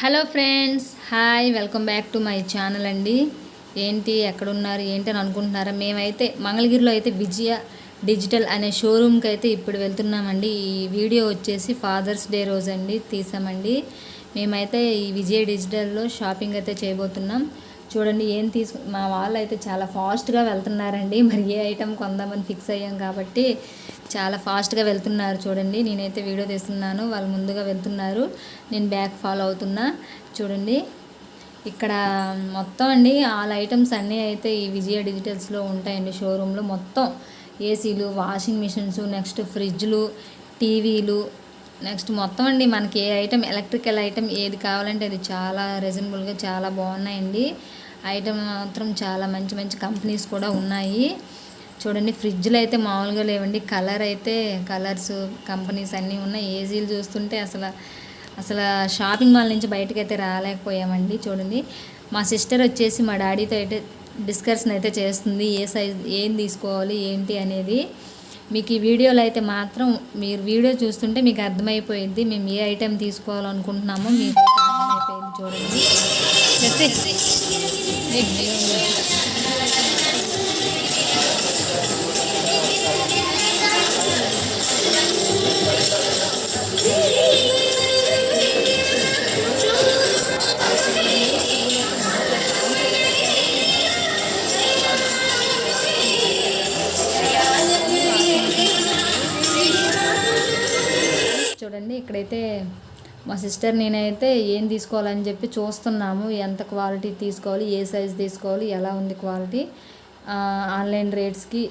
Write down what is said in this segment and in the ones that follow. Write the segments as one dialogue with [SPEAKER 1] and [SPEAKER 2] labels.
[SPEAKER 1] Hello friends hi welcome back to my channel అండి. ఏంటి ఎక్కడున్నారు ఏంటి అని అనుకుంటున్నారా? మేమైతే మంగళగిరిలో అయితే విజయ డిజిటల్ అనే షోరూమ్కి అయితే ఇప్పుడు వెళ్తున్నామండి. ఈ వీడియో వచ్చేసి ఫాదర్స్ డే రోజు అండి తీసామండి. మేమైతే ఈ విజయ డిజిటల్లో షాపింగ్ అయితే చేయబోతున్నాం. చూడండి ఏం తీసుకు మా వాళ్ళు అయితే చాలా ఫాస్ట్గా వెళ్తున్నారండి. మరి ఏ ఐటెం కొందామని ఫిక్స్ అయ్యాం కాబట్టి చాలా ఫాస్ట్గా వెళ్తున్నారు చూడండి. నేనైతే వీడియో తీస్తున్నాను వాళ్ళు ముందుగా వెళ్తున్నారు. నేను బ్యాక్ ఫాలో అవుతున్నా. చూడండి ఇక్కడ మొత్తం అండి ఆల్ ఐటమ్స్ అన్నీ అయితే ఈ విజయ డిజిటల్స్లో ఉంటాయండి షోరూంలో మొత్తం ఏసీలు వాషింగ్ మిషన్స్ నెక్స్ట్ ఫ్రిడ్జ్లు టీవీలు నెక్స్ట్ మొత్తం అండి మనకి ఏ ఐటమ్ ఎలక్ట్రికల్ ఐటమ్ ఏది కావాలంటే అది చాలా రీజనబుల్గా చాలా బాగున్నాయండి. ఐటమ్ మాత్రం చాలా మంచి మంచి కంపెనీస్ కూడా ఉన్నాయి. చూడండి ఫ్రిడ్జ్లు అయితే మామూలుగా లేవండి. కలర్ అయితే కలర్స్ కంపెనీస్ అన్నీ ఉన్నాయి. ఏసీలు చూస్తుంటే అసలు అసలు షాపింగ్ మాల్ నుంచి బయటకు అయితే రాలేకపోయామండి. చూడండి మా సిస్టర్ వచ్చేసి మా డాడీతో అయితే డిస్కషన్ అయితే చేస్తుంది. ఏ సైజ్ ఏం తీసుకోవాలి ఏంటి అనేది. మీకు ఈ వీడియోలో అయితే మాత్రం మీరు వీడియో చూస్తుంటే మీకు అర్థమైపోయింది మేము ఏ ఐటెం తీసుకోవాలనుకుంటున్నామో మీకు అర్థమైపోయింది చూడండి. చూడండి ఇక్కడైతే మా సిస్టర్ నేనైతే ఏం తీసుకోవాలని చెప్పి చూస్తున్నాము. ఎంత క్వాలిటీ తీసుకోవాలి ఏ సైజ్ తీసుకోవాలి ఎలా ఉంది క్వాలిటీ. ఆన్లైన్ రేట్స్కి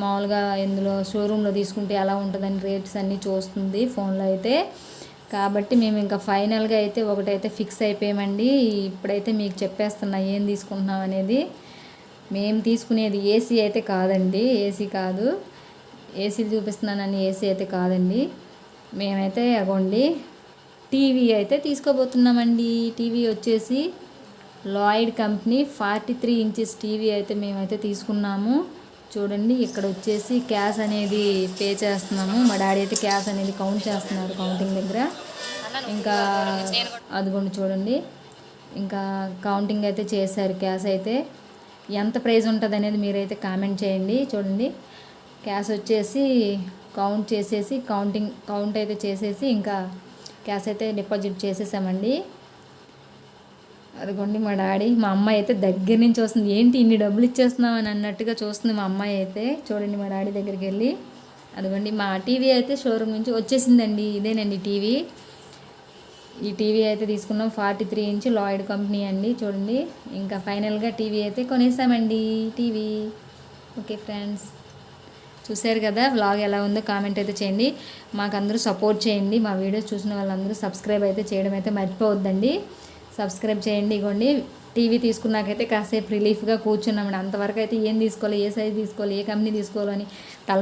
[SPEAKER 1] మామూలుగా ఇందులో షోరూంలో తీసుకుంటే ఎలా ఉంటుందని రేట్స్ అన్నీ చూస్తుంది ఫోన్లో అయితే. కాబట్టి మేము ఇంకా ఫైనల్గా అయితే ఒకటైతే ఫిక్స్ అయిపోయామండి. ఇప్పుడైతే మీకు చెప్పేస్తున్నా ఏం తీసుకుంటున్నాం అనేది. మేము తీసుకునేది ఏసీ అయితే కాదండి. ఏసీ కాదు. ఏసీలు చూపిస్తున్నానని ఏసీ అయితే కాదండి. మేమైతే అగోండి టీవీ అయితే తీసుకోబోతున్నామండి. టీవీ వచ్చేసి Lloyd company forty three inches TV అయితే మేమైతే తీసుకున్నాము. చూడండి ఇక్కడ వచ్చేసి క్యాష్ అనేది పే చేస్తున్నాము. మా డాడీ అయితే క్యాష్ అనేది కౌంట్ చేస్తున్నారు కౌంటింగ్ దగ్గర. ఇంకా అదిగోండి చూడండి ఇంకా కౌంటింగ్ అయితే చేశారు క్యాష్ అయితే. ఎంత ప్రైస్ ఉంటుంది అనేది మీరైతే కామెంట్ చేయండి. చూడండి క్యాష్ వచ్చేసి కౌంట్ చేసేసి కౌంటింగ్ కౌంట్ అయితే చేసేసి ఇంకా క్యాష్ అయితే డిపాజిట్ చేసేసామండి. అదిగోండి మా డాడీ మా అమ్మాయి అయితే దగ్గర నుంచి వస్తుంది. ఏంటి ఇన్ని డబ్బులు ఇచ్చేస్తున్నావు అని అన్నట్టుగా చూస్తుంది మా అమ్మాయి అయితే. చూడండి మా డాడీ దగ్గరికి వెళ్ళి. అదిగోండి మా టీవీ అయితే షోరూమ్ నుంచి వచ్చేసిందండి. ఇదేనండి టీవీ. ఈ టీవీ అయితే తీసుకున్నాం forty three inch Lloyd company అండి. చూడండి ఇంకా ఫైనల్గా టీవీ అయితే కొనేసామండి. టీవీ. Okay friends. చూశారు కదా వ్లాగ్ ఎలా ఉందో కామెంట్ అయితే చేయండి. మాకు అందరూ సపోర్ట్ చేయండి. మా వీడియోస్ చూసిన వాళ్ళందరూ సబ్స్క్రైబ్ అయితే చేయడం అయితే మర్చిపోవద్దండి. సబ్స్క్రైబ్ చేయండి ఇగోండి. టీవీ తీసుకున్నాకైతే కాసేపు రిలీఫ్గా కూర్చున్నామండి అంతవరకు అయితే ఏం తీసుకోవాలి ఏ సైజ్ తీసుకోవాలి ఏ కంపెనీ తీసుకోవాలని తల